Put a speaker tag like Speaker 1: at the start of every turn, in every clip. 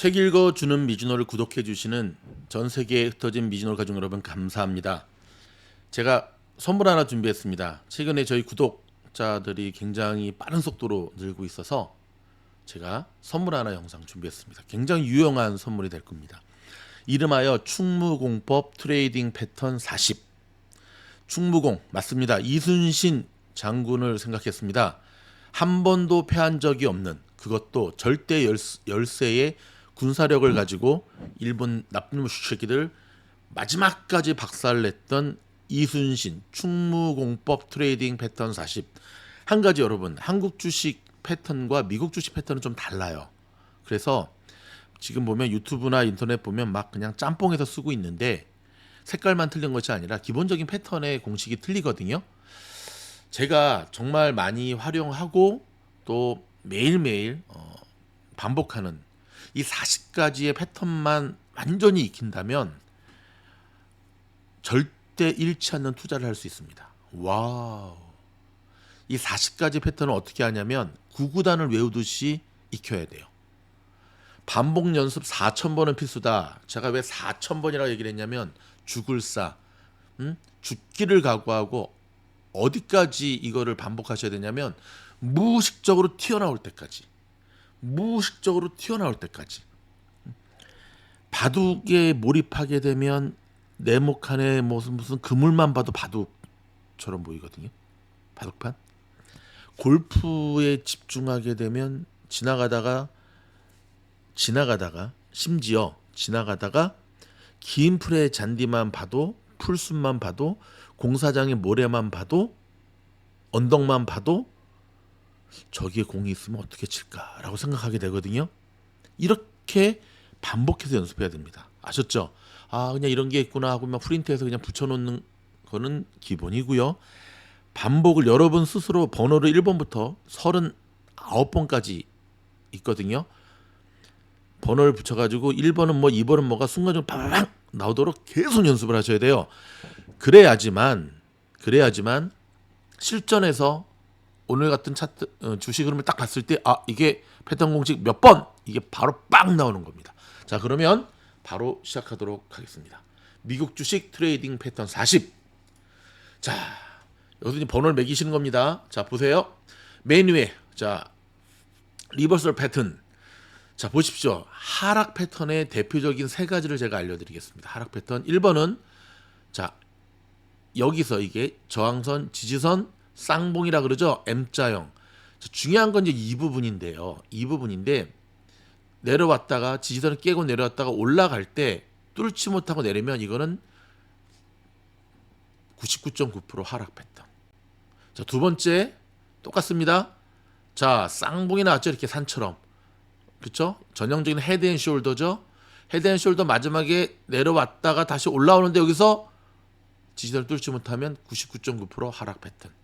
Speaker 1: 책 읽어주는 미주노를 구독해주시는 전 세계에 흩어진 미주노 가족 여러분 감사합니다. 제가 선물 하나 준비했습니다. 최근에 저희 구독자들이 굉장히 빠른 속도로 늘고 있어서 제가 선물 하나 영상 준비했습니다. 굉장히 유용한 선물이 될 겁니다. 이름하여 충무공법 트레이딩 패턴 40. 충무공 맞습니다. 이순신 장군을 생각했습니다. 한 번도 패한 적이 없는 그것도 절대 열세, 열세의 군사력을 가지고 일본 나쁜 새끼들 마지막까지 박살냈던 이순신 충무공법 트레이딩 패턴 40. 한 가지 여러분 한국 주식 패턴과 미국 주식 패턴은 좀 달라요. 그래서 지금 보면 유튜브나 인터넷 보면 막 그냥 짬뽕해서 쓰고 있는데 색깔만 틀린 것이 아니라 기본적인 패턴의 공식이 틀리거든요. 제가 정말 많이 활용하고 또 매일매일 어, 반복하는 이 40가지의 패턴만 완전히 익힌다면 절대 잃지 않는 투자를 할 수 있습니다. 와우. 이 40가지 패턴을 어떻게 하냐면 구구단을 외우듯이 익혀야 돼요. 반복 연습 4,000번은 필수다. 제가 왜 4,000번이라고 얘기를 했냐면 죽을 사, 음? 죽기를 각오하고 어디까지 이거를 반복하셔야 되냐면 무의식적으로 튀어나올 때까지. 무의식적으로 튀어나올 때까지. 바둑에 몰입하게 되면 네모 칸에 무슨 무슨 그물만 봐도 바둑처럼 보이거든요. 바둑판. 골프에 집중하게 되면 지나가다가 지나가다가 심지어 지나가다가 긴 풀의 잔디만 봐도 풀숲만 봐도 공사장의 모래만 봐도 언덕만 봐도 저기에 공이 있으면 어떻게 칠까라고 생각하게 되거든요. 이렇게 반복해서 연습해야 됩니다. 아셨죠? 아 그냥 이런 게 있구나 하고 막 프린트해서 그냥 붙여놓는 거는 기본이고요. 반복을 여러분 스스로 번호를 1번부터 39번까지 있거든요. 번호를 붙여가지고 1번은 뭐 2번은 뭐가 순간적으로 팍팍 나오도록 계속 연습을 하셔야 돼요. 그래야지만 그래야지만 실전에서 오늘 같은 차트 어, 주식 흐름을 딱 봤을 때 아 이게 패턴 공식 몇 번 이게 바로 빵 나오는 겁니다. 자 그러면 바로 시작하도록 하겠습니다. 미국 주식 트레이딩 패턴 40. 자 여기서 번호를 매기시는 겁니다. 자 보세요. 맨 위에 자 리버설 패턴 자 보십시오. 하락 패턴의 대표적인 세 가지를 제가 알려드리겠습니다. 하락 패턴 1번은 자 여기서 이게 저항선, 지지선, 쌍봉이라 그러죠. M자형. 자, 중요한 건 이제 이 부분인데요. 이 부분인데 내려왔다가 지지선을 깨고 내려왔다가 올라갈 때 뚫지 못하고 내리면 이거는 99.9% 하락 패턴. 자, 두 번째 똑같습니다. 자, 쌍봉이 나왔죠. 이렇게 산처럼. 그렇죠? 전형적인 헤드 앤 숄더죠. 헤드 앤 숄더 마지막에 내려왔다가 다시 올라오는데 여기서 지지선을 뚫지 못하면 99.9% 하락 패턴.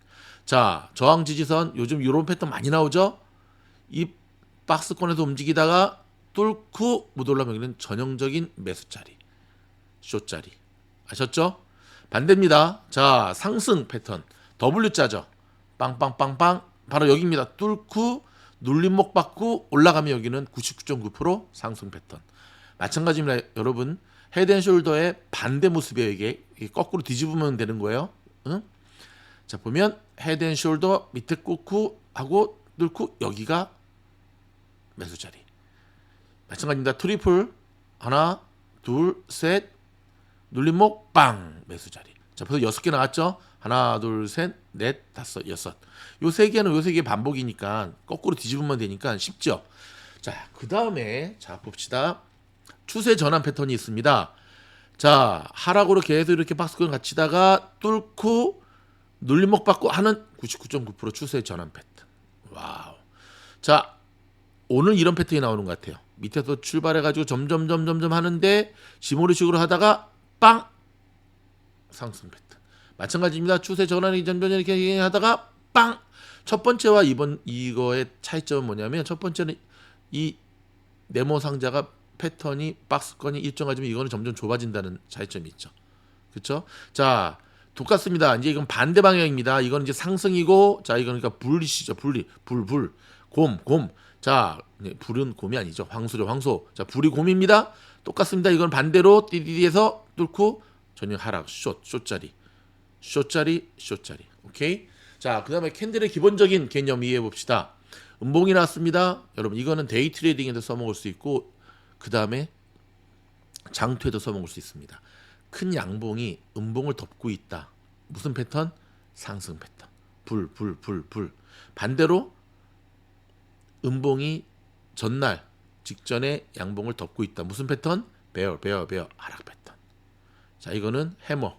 Speaker 1: 자, 저항 지지선 요즘 이런 패턴 많이 나오죠? 이 박스권에서 움직이다가 뚫고 못 올라오면 전형적인 매수 자리, 쇼 자리. 아셨죠? 반대입니다. 자, 상승 패턴. W자죠. 빵빵빵빵. 바로 여기입니다. 뚫고 눌림목 받고 올라가면 여기는 99.9% 상승 패턴. 마찬가지입니다. 여러분. 헤드앤숄더의 반대 모습이에요. 이게 거꾸로 뒤집으면 되는 거예요. 응? 자 보면 헤드앤숄더 밑에 꽂고 하고 뚫고 여기가 매수 자리. 마찬가지입니다. 트리플 하나 둘 셋 눌림목 빵 매수 자리. 자 벌써 여섯 개 나왔죠? 하나 둘 셋 넷 다섯 여섯. 요 세 개는 요 세 개 반복이니까 거꾸로 뒤집으면 되니까 쉽죠. 자 그 다음에 자 봅시다. 추세 전환 패턴이 있습니다. 자 하락으로 계속 이렇게 박스권 갇히다가 뚫고 눌림목 받고 하는 99.9% 추세 전환 패턴. 와우. 자 오늘 이런 패턴이 나오는 것 같아요. 밑에서 출발해가지고 점점 점점점 하는데 지모리식으로 하다가 빵 상승 패턴. 마찬가지입니다. 추세 전환이 점점 이렇게 하다가 빵. 첫 번째와 이번 이거의 차이점은 뭐냐면 첫 번째는 이 네모 상자가 패턴이 박스권이 일정하지만 이거는 점점 좁아진다는 차이점이 있죠. 그렇죠? 자, 똑같습니다. 이제 이건 반대 방향입니다. 이건 이제 상승이고 자, 이건 그러니까 분리시죠. 분리. 불 불. 곰 곰. 자, 네, 불은 곰이 아니죠. 황소죠, 황소. 자, 불이 곰입니다. 똑같습니다. 이건 반대로 띠디디에서 뚫고 전혀 하락, 숏, 숏자리. 숏자리, 숏자리. 오케이? 자, 그다음에 캔들의 기본적인 개념 이해해 봅시다. 음봉이 나왔습니다. 여러분, 이거는 데이 트레이딩에도 써먹을 수 있고 그 다음에 장투에도 써먹을 수 있습니다. 큰 양봉이 음봉을 덮고 있다. 무슨 패턴? 상승 패턴. 불, 불, 불, 불. 반대로 음봉이 전날 직전에 양봉을 덮고 있다. 무슨 패턴? 베어, 베어, 베어. 하락 패턴. 자, 이거는 해머.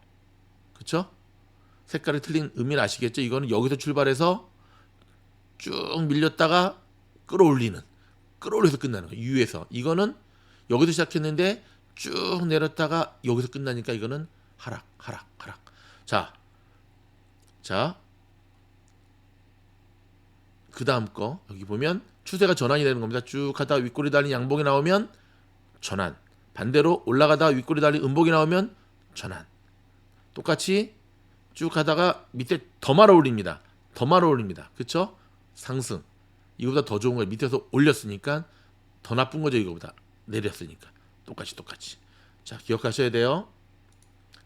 Speaker 1: 그쵸? 색깔이 틀린 의미는 아시겠죠? 이거는 여기서 출발해서 쭉 밀렸다가 끌어올리는. 끌어올려서 끝나는 거예요. U에서. 이거는 여기서 시작했는데 쭉 내렸다가 여기서 끝나니까 이거는 하락, 하락, 하락. 자, 자, 그 다음 거 여기 보면 추세가 전환이 되는 겁니다. 쭉 하다가 윗골이 달린 양봉이 나오면 전환. 반대로 올라가다가 윗골이 달린 음봉이 나오면 전환. 똑같이 쭉 하다가 밑에 더 말아 올립니다. 더 말아 올립니다. 그쵸? 상승. 이거보다 더 좋은 거예요. 밑에서 올렸으니까 더 나쁜 거죠. 이거보다 내렸으니까. 똑같이 똑같이. 자, 기억하셔야 돼요.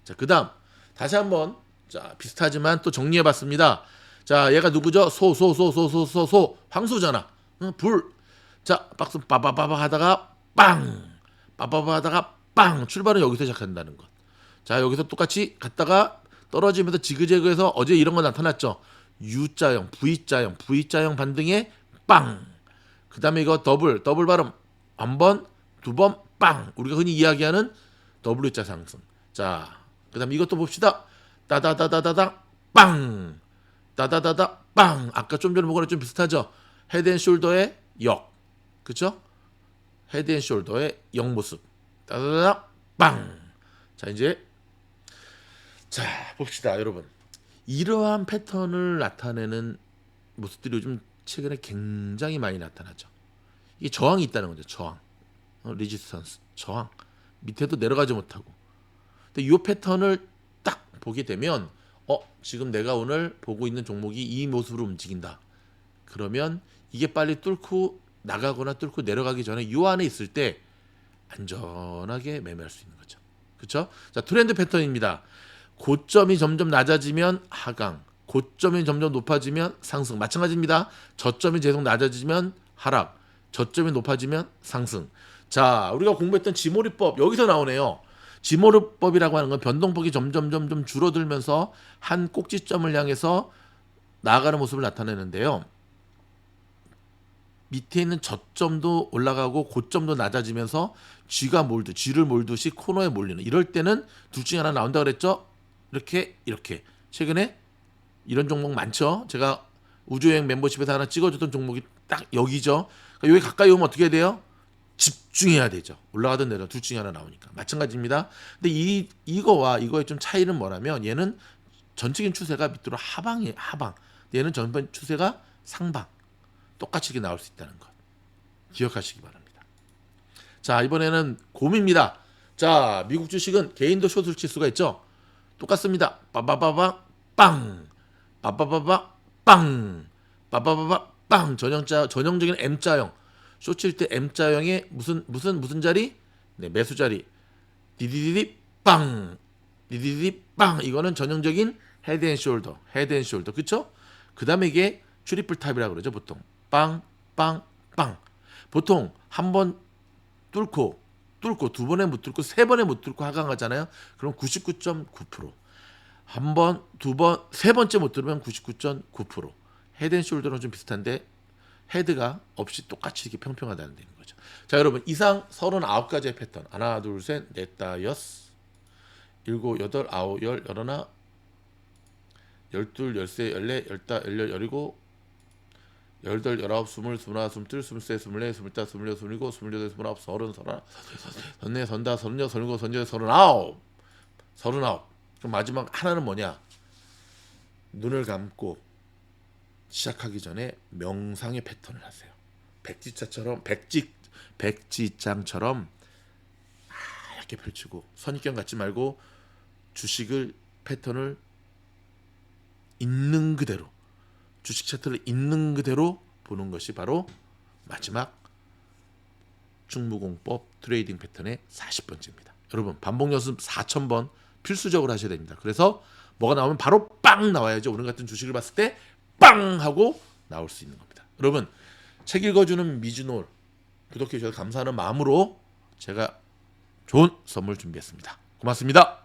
Speaker 1: 자, 그다음 다시 한번 자, 비슷하지만 또 정리해 봤습니다. 자, 얘가 누구죠? 소, 소, 소, 소, 소, 소, 소. 황소잖아. 응, 불. 자, 박스 빠바바바 하다가 빵. 빠바바 하다가 빵. 출발은 여기서 시작한다는 것. 자, 여기서 똑같이 갔다가 떨어지면서 지그재그해서 어제 이런 거 나타났죠. U자형, V자형, V자형 반등에 빵. 그다음에 이거 더블, 더블 발음 한 번, 두 번, 빵. 우리가 흔히 이야기하는 W자 상승. 자, 그다음 이것도 봅시다. 따다다다다다 빵. 따다다다 빵. 아까 좀 전에 보거나 좀 비슷하죠. 헤드앤숄더의 역. 그쵸? 헤드앤숄더의 역 모습. 따다다다 빵. 자, 이제 자, 봅시다, 여러분. 이러한 패턴을 나타내는 모습들이 요즘 최근에 굉장히 많이 나타나죠. 이게 저항이 있다는 거죠. 저항. 어, 리지스턴스. 저항. 밑에도 내려가지 못하고. 근데 이 패턴을 딱 보게 되면 어, 지금 내가 오늘 보고 있는 종목이 이 모습으로 움직인다. 그러면 이게 빨리 뚫고 나가거나 뚫고 내려가기 전에 요 안에 있을 때 안전하게 매매할 수 있는 거죠. 그렇죠? 자, 트렌드 패턴입니다. 고점이 점점 낮아지면 하강, 고점이 점점 높아지면 상승. 마찬가지입니다. 저점이 계속 낮아지면 하락, 저점이 높아지면 상승. 자, 우리가 공부했던 지모리법 여기서 나오네요. 지모리법이라고 하는 건 변동폭이 점점 점점 줄어들면서 한 꼭지점을 향해서 나아가는 모습을 나타내는데요. 밑에 있는 저점도 올라가고 고점도 낮아지면서 쥐가 몰듯 쥐를 몰듯이 코너에 몰리는 이럴 때는 둘 중에 하나 나온다 그랬죠. 이렇게 이렇게 최근에 이런 종목 많죠. 제가 우주여행 멤버십에서 하나 찍어줬던 종목이 딱 여기죠. 그러니까 여기 가까이 오면 어떻게 돼요? 집중해야 되죠. 올라가든 내려 둘 중에 하나 나오니까 마찬가지입니다. 근데 이 이거와 이거의 좀 차이는 뭐냐면 얘는 전체적인 추세가 밑으로 하방이 하방. 얘는 전반 추세가 상방. 똑같이 이렇게 나올 수 있다는 것 기억하시기 바랍니다. 자 이번에는 곰입니다. 자 미국 주식은 개인도 숏을 칠 수가 있죠. 똑같습니다. 빠바바바 빵, 빠바바바 빵, 빠바바바 빵 전형자 전형적인 M자형 숏칠 때 M자형의 무슨 무슨 무슨 자리? 네 매수 자리. 디디디디 빵, 디디디디 빵 이거는 전형적인 헤드앤숄더, 헤드앤숄더 그쵸? 그 다음에 이게 트리플 탑이라고 그러죠 보통 빵, 빵, 빵. 보통 한 번 뚫고 뚫고 두 번에 못 뚫고 세 번에 못 뚫고 하강하잖아요. 그럼 99.9%. 한 번, 두 번, 세 번째 못 뚫으면 99.9%. 헤드앤숄더는 좀 비슷한데 헤드가 없이 똑같이 이렇게 평평하다는 데는 거죠. 자, 여러분 이상 39가지의 패턴. 하나, 둘, 셋, 넷, 다, 여섯, 일곱, 여덟, 아홉, 열, 열하나, 열둘, 열세, 열네, 열다, 열여, 열일곱, 열덟, 열아홉, 스물, 스물하나, 스물둘, 스물세, 스물네, 스물다, 스물여, 스물일곱, 스물여덟, 스물아홉, 서른, 서른하나, 서른네, 서른다, 서른여, 서른일곱, 서른여덟, 서른아홉, 서른아홉. 그럼 마지막 하나는 뭐냐? 눈을 감고 시작하기 전에 명상의 패턴을 하세요. 백지자처럼 백지 백지장처럼 하얗게 펼치고 선입견 갖지 말고 주식을 패턴을 있는 그대로 주식 차트를 있는 그대로 보는 것이 바로 마지막 충무공법 트레이딩 패턴의 40번째입니다. 여러분 반복 연습 4,000번 필수적으로 하셔야 됩니다. 그래서 뭐가 나오면 바로 빵 나와야죠. 오늘 같은 주식을 봤을 때 빵 하고 나올 수 있는 겁니다. 여러분 책 읽어주는 미즈놀 구독해 주셔서 감사하는 마음으로 제가 좋은 선물 준비했습니다. 고맙습니다.